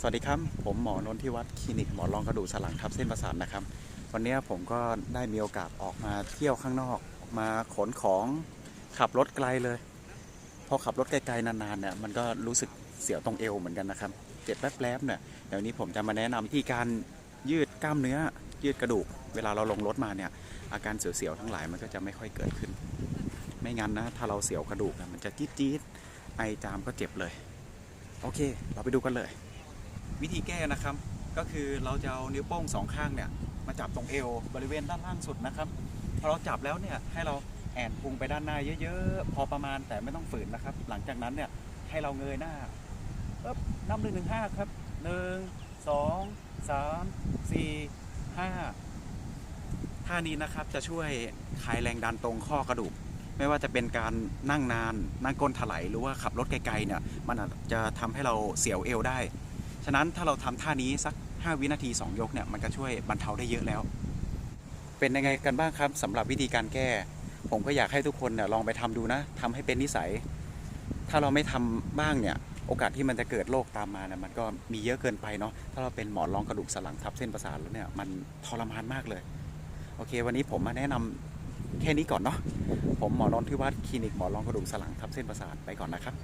สวัสดีครับ ผมหมอนนทิวัฒน์คลินิกหมอรองกระดูกสันหลังทับเส้นประสาทนะครับ วันนี้ผมก็ได้มีโอกาสออกมาเที่ยวข้างนอกออก มาขนของขับรถไกลเลย พอขับรถไกลๆนานๆเนี่ยมันก็รู้สึกเสียวตรงเอวเหมือนกันนะครับ เจ็บแป๊บๆเนี่ยเดี๋ยวนี้ผมจะมาแนะนำวิธีการยืดกล้ามเนื้อ ยืดกระดูก เวลาเราลงรถมาเนี่ยอาการเสียวๆทั้งหลายมันก็จะไม่ค่อยเกิดขึ้น ไม่งั้นนะถ้าเราเสียวกระดูกเนี่ยมันจะจี๊ดๆไอจามก็เจ็บเลย โอเค เราไปดูกันเลย วิธีแก้นะครับ ก็คือเราจะเอานิ้วโป้งสองข้างเนี่ยมาจับตรงเอวบริเวณด้านล่างสุดนะครับพอเราจับแล้วเนี่ยให้เราแอนพุงไปด้านหน้าเยอะๆ พอประมาณแต่ไม่ต้องฝืนนะครับ หลังจากนั้นเนี่ยให้เราเงยหน้าปึ๊บนับหนึ่งถึงห้าครับหนึ่งสองสามสี่ห้าท่านี้นะครับจะช่วยคลายแรงดันตรงข้อกระดูก ไม่ว่าจะเป็นการนั่งนาน นั่งก้นถลายหรือว่าขับรถไกลๆเนี่ยมันอาจจะทำให้เราเสียวเอวได้ ฉะนั้นถ้าเราทำท่านี้สัก 5 วินาที 2 ยกเนี่ยมันก็ช่วยบรรเทาได้เยอะแล้ว เป็นยังไงกันบ้างครับสำหรับวิธีการแก้ ผมก็อยากให้ทุกคนเนี่ยลองไปทำดูนะทำให้เป็นนิสัย ถ้าเราไม่ทำบ้างเนี่ยโอกาสที่มันจะเกิดโรคตามมาเนี่ยมันก็มีเยอะเกินไปเนาะถ้าเราเป็นหมอนรองกระดูกสันหลังทับเส้นประสาทแล้วเนี่ยมันทรมานมากเลยโอเค วันนี้ผมมาแนะนำแค่นี้ก่อนเนาะผมหมอนนทิวัฒน์คลินิกหมอนรองกระดูกสันหลังทับเส้นประสาทไปก่อนนะครับ